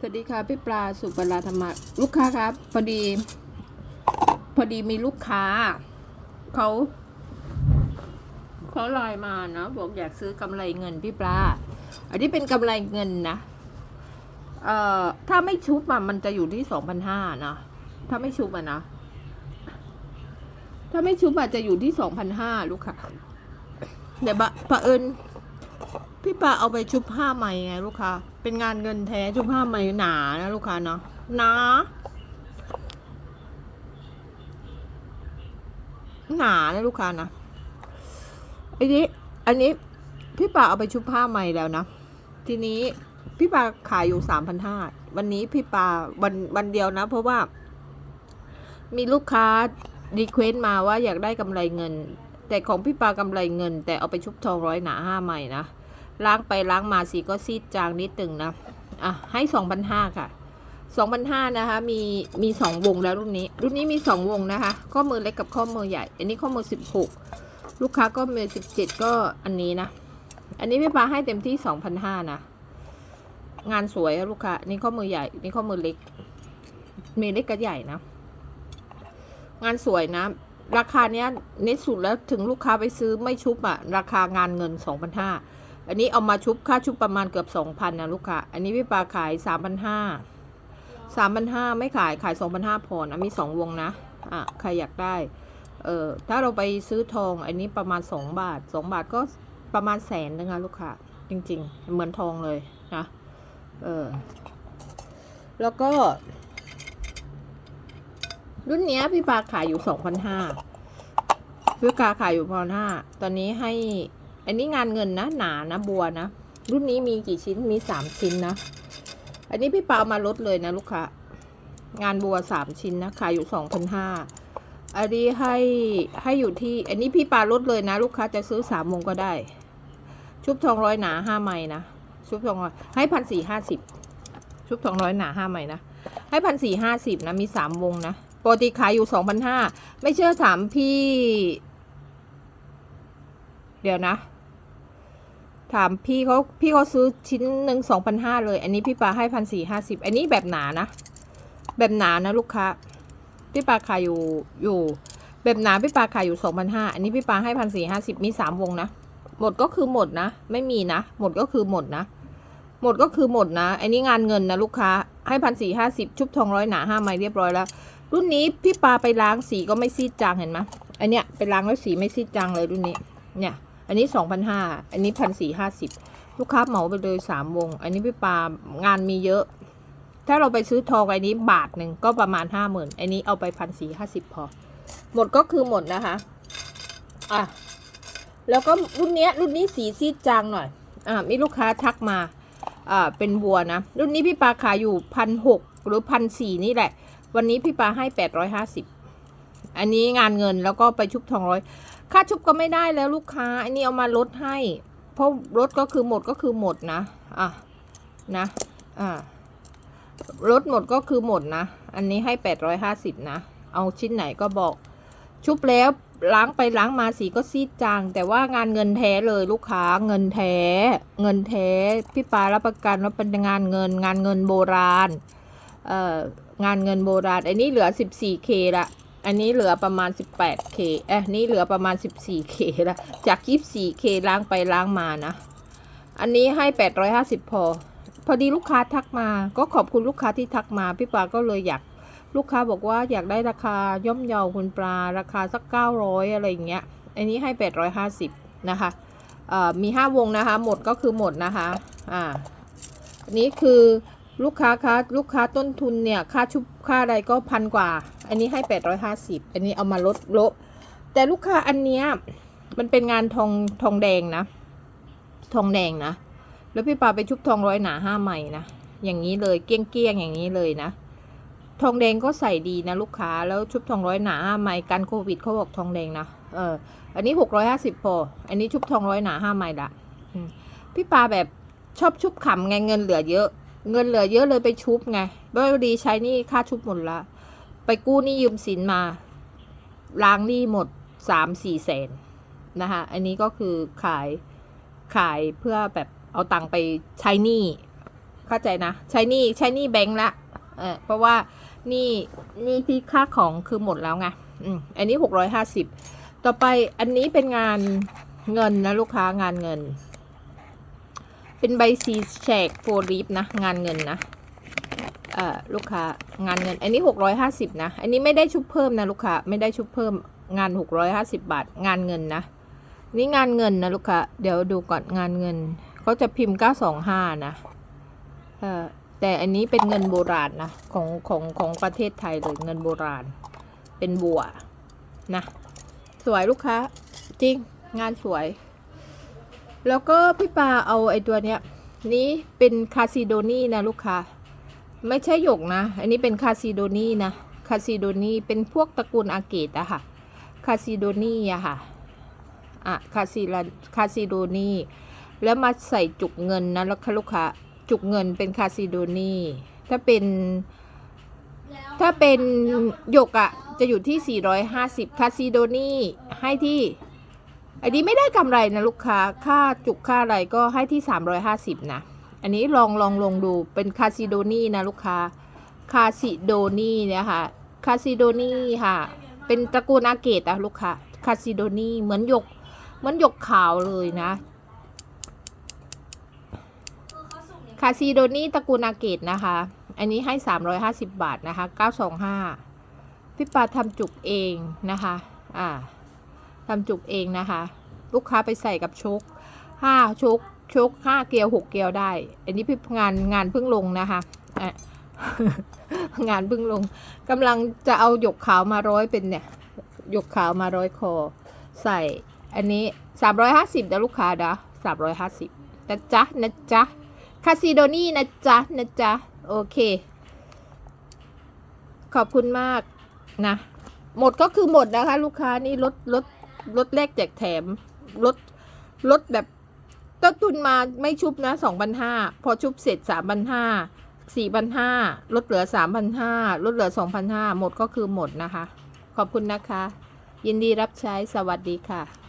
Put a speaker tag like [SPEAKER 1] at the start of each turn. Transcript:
[SPEAKER 1] สวัสดีค่ะพี่ปลาสุปราธรรมะลูกค้าครับ พอดี พอดีมีลูกค้าเขาเขาไลน์มานะบอกอยากซื้อกำไรเงินพี่ปลาอันนี้เป็นกำไรเงินนะเอ่อถ้าไม่ชุบอะมันจะอยู่ที่สองพันห้านะถ้าไม่ชุบอะนะถ้าไม่ชุบอะจะอยู่ที่สองพันห้าลูกค้าแต่บะเผอิญ พี่ปาเอาไปชุบผ้าไหมไงลูกค้า เป็นงานเงินแท้ชุบผ้าไหมหนานะลูกค้าเนาะหนาหนานะลูกค้านะอันนี้ อันนี้พี่ปาเอาไปชุบผ้าไหมแล้วนะ ทีนี้พี่ปาขายอยู่สามพันห้าวันนี้พี่ปาวันวันเดียวนะ เพราะว่า มีลูกค้าดีเควสมาว่าอยากได้กำไรเงิน แต่ของพี่ปากำไรเงิน แต่เอาไปชุบทองร้อยหนาห้าใหม่นะ ล้างไปล้างมาสีก็ซีดจางนิดตึงนะ อะ ให้สองพันห้าค่ะสองพันห้านะคะ มีมีสองวงแล้วรุ่นนี้ รุ่นนี้มีสองวงนะคะ ข้อมือเล็กกับข้อมือใหญ่ อันนี้ข้อมือสิบหกลูกค้าก็มือสิบเจ็ดก็อันนี้นะ อันนี้พี่ปาให้เต็มที่สองพันห้านะ งานสวยอะลูกค้า นี่ข้อมือใหญ่ นี่ข้อมือเล็ก มีเล็กกับใหญ่นะ งานสวยนะราคาเนี้ยนิดสุดแล้วถึงลูกค้าไปซื้อไม่ชุบอะราคางานเงินสองพันห้า อันนี้เอามาชุบค่าชุบประมาณเกือบสองพันนะลูกค้า อันนี้พี่ปาขายสามพันห้าสามพันห้าไม่ขายขายสองพันห้าพอนะมีสองวงนะ อะใครอยากได้ เออถ้าเราไปซื้อทองอันนี้ประมาณสองบาทสองบาทก็ประมาณแสนนะคะลูกค้า จริง ๆ เหมือนทองเลยนะ เออ แล้วก็ รุ่นเนี้ยพี่ปาขายอยู่สองพันห้าพี่ปาขายอยู่พันห้าตอนนี้ให้ อันนี้งานเงินนะหนานะบัวนะ รุ่นนี้มีกี่ชิ้นมีสามชิ้นนะ อันนี้พี่ปาเอามาลดเลยนะลูกค้างานบัวสามชิ้นนะขายอยู่สองพันห้าอันนี้ให้ให้อยู่ที่ อันนี้พี่ปาลดเลยนะ ลูกค้าจะซื้อสามวงก็ได้ ชุบทองร้อยหนาห้าไม้นะชุบทองร้อยให้พันสี่ห้าสิบชุบทองร้อยหนาห้าไม้นะให้พันสี่ห้าสิบนะมีสามวงนะปกติขายอยู่สองพันห้าไม่เชื่อถามพี่ เดี๋ยวนะ ถามพี่เขาพี่เขาซื้อชิ้นหนึ่งสองพันห้าเลย อันนี้พี่ปลาให้พันสี่ห้าสิบอันนี้แบบหนานะ แบบหนานะลูกค้าพี่ปลาขายอยู่อยู่ แบบหนาพี่ปลาขายอยู่สองพันห้าอันนี้พี่ปลาให้พันสี่ห้าสิบมีสามวงนะหมดก็คือหมดนะ ไม่มีนะ หมดก็คือหมดนะ หมดก็คือหมดนะอันนี้งานเงินนะลูกค้าให้พันสี่ห้าสิบชุบทองร้อยหนาห้าไม้เรียบร้อยแล้ว รุ่นนี้พี่ปลาไปล้างสีก็ไม่ซีดจางเห็นไหมอันเนี้ยไปล้างแล้วสีไม่ซีดจางเลยรุ่นนี้ เนี่ย อันนี้สองพันห้าอันนี้พันสี่ห้าสิบลูกค้าเหมาไปเลยสามวง อันนี้พี่ปางานมีเยอะ ถ้าเราไปซื้อทองอันนี้บาทหนึ่งก็ประมาณห้าหมื่นอันนี้เอาไปพันสี่ห้าสิบพอ หมดก็คือหมดนะคะ อะ แล้วก็รุ่นเนี้ยรุ่นนี้สีซีดจางหน่อย อ่ามีลูกค้าทักมา อ่า เป็นบัวนะ รุ่นนี้พี่ปาขายอยู่พันหกหรือพันสี่นี่แหละ วันนี้พี่ปาให้แปดร้อยห้าสิบอันนี้งานเงินแล้วก็ไปชุบทองร้อย ค่าชุบก็ไม่ได้แล้วลูกค้าอันนี้เอามาลดให้ เพราะลดก็คือหมดก็คือหมดนะ อะ นะ อ่าลดหมดก็คือหมดนะ อันนี้ให้แปดร้อยห้าสิบนะ เอาชิ้นไหนก็บอก ชุบแล้วล้างไปล้างมาสีก็ซีดจาง แต่ว่างานเงินแท้เลยลูกค้าเงินแท้ เงินแท้พี่ปารับประกันว่าเป็นงานเงิน งานเงินโบราณ เอ่องานเงินโบราณ อันนี้เหลือ 14K ละ อันนี้เหลือประมาณ 18K เอ้ยนี่เหลือประมาณ 14K ละจาก 24K ล้างไปล้างมานะ อันนี้ให้ 850 พอ พอดีลูกค้าทักมา ก็ขอบคุณลูกค้าที่ทักมา พี่ปาก็เลยอยาก ลูกค้าบอกว่าอยากได้ราคาย่อมเยาคุณปลา ราคาสัก 900 อะไรอย่างเงี้ย อันนี้ให้ 850 นะคะ มี 5 วงนะคะ หมดก็คือหมดนะคะ อ่าอันนี้คือ ลูกค้าคะลูกค้าต้นทุนเนี่ยค่าชุบค่าอะไรก็พันกว่า อันนี้ให้ 850 อันนี้เอามาลดลดแต่ลูกค้าอันเนี้ยมันเป็นงานทองทองแดงนะ ทองแดงนะ แล้วพี่ปาไปชุบทองร้อยหนาห้าใหม่นะ อย่างนี้เลยเกี้ยงเกี้ยงๆอย่างนี้เลยนะ ทองแดงก็ใส่ดีนะลูกค้า แล้วชุบทองร้อยหนาห้าใหม่กันโควิดเขาบอกทองแดงนะ เออ อันนี้หกร้อยห้าสิบพอ อันนี้ชุบทองร้อยหนาห้าใหม่ละพี่ปาแบบชอบชุบขำไงเงินเหลือเยอะ เงินเหลือเยอะเลยไปชุบไงด้วยดีใช้นี่ค่าชุบหมดละ ไปกู้นี้ยืมสินมา ล้างหนี้หมดสามสี่แสนนะคะอันนี้ก็คือขายขายเพื่อแบบเอาตังค์ไปใช้หนี้เข้าใจนะ ใช้หนี่ใช้หนี่แบงค์ละเออเพราะว่านี่นี่ที่ค่าของคือหมดแล้วไงอืมอันนี้หกร้อยห้าสิบต่อไปอันนี้เป็นงานเงินนะลูกค้างานเงิน เป็นใบซีแชกโฟลีฟนะ งานเงินนะเอ่อลูกค้างานเงิน อันนี้หกร้อยห้าสิบนะ อันนี้ไม่ได้ชุบเพิ่มนะลูกค้าไม่ได้ชุบเพิ่มงานหกร้อยห้าสิบาท งานเงินนะ นี่งานเงินนะลูกค้าเดี๋ยวดูก่อนงานเงินเขาจะพิมพ์เก้าสองห้านะเออแต่อันนี้เป็นเงินโบราณนะของของของประเทศไทยเลยเงินโบราณ เป็นบัวนะ สวยลูกค้า จริงงานสวย แล้วก็พี่ปาเอาไอ้ตัวเนี้ยนี้เป็นคาซิโดนีนะลูกค้าไม่ใช่หยกนะ อันนี้เป็นคาซิโดนีนะคาซิโดนีเป็นพวกตระกูลอาเกตอะค่ะคาซิโดนีอะค่ะอะคาซิลาคาซิโดนีแล้วมาใส่จุกเงินนะแล้วค่ะลูกค้าจุกเงินเป็นคาซิโดนีถ้าเป็นถ้าเป็นหยกอะจะอยู่ที่ 450 คาซิโดนีให้ที่ อันนี้ไม่ได้กำไรนะลูกค้า ค่าจุกค่าอะไรก็ให้ที่ 350 นะ อันนี้ลองลองลงดูเป็นคาซิโดนี่นะลูกค้า คาซิโดนีเนี่ยค่ะคาซิโดนี่ค่ะ เป็นตระกูลอาเกตอะลูกค้า คาซิโดนี่เหมือนหยก เหมือนหยกขาวเลยนะ คาซิโดนี่ตระกูลอาเกตนะคะ อันนี้ให้ 350 บาทนะคะ 925 พี่ปาทำจุกเองนะคะ อ่า ทำจุกเองนะคะ ลูกค้าไปใส่กับชกห้าชกชกห้าเกลียวหกเกลียวได้ อันนี้พี่งานงานเพิ่งลงนะคะอะงานเพิ่งลงกำลังจะเอาหยกขาวมาร้อยเป็นเนี่ยหยกขาวมาร้อยคอ ใส่อันนี้สามร้อยห้าสิบนะลูกค้านะสามร้อยห้าสิบนะจ๊ะนะจ๊ะคาซิโดนี่นะจ๊ะนะจ๊ะโอเค ขอบคุณมากนะ หมดก็คือหมดนะคะ ลูกค้านี่ลดลด ลดแลกแจกแถมลดลดแบบต้นทุนมาไม่ชุบนะสองพันห้าพอชุบเสร็จสามพันห้าสี่พันห้าลดเหลือสามพันห้าลดเหลือสองพันห้าหมดก็คือหมดนะคะ ขอบคุณนะคะ ยินดีรับใช้สวัสดีค่ะ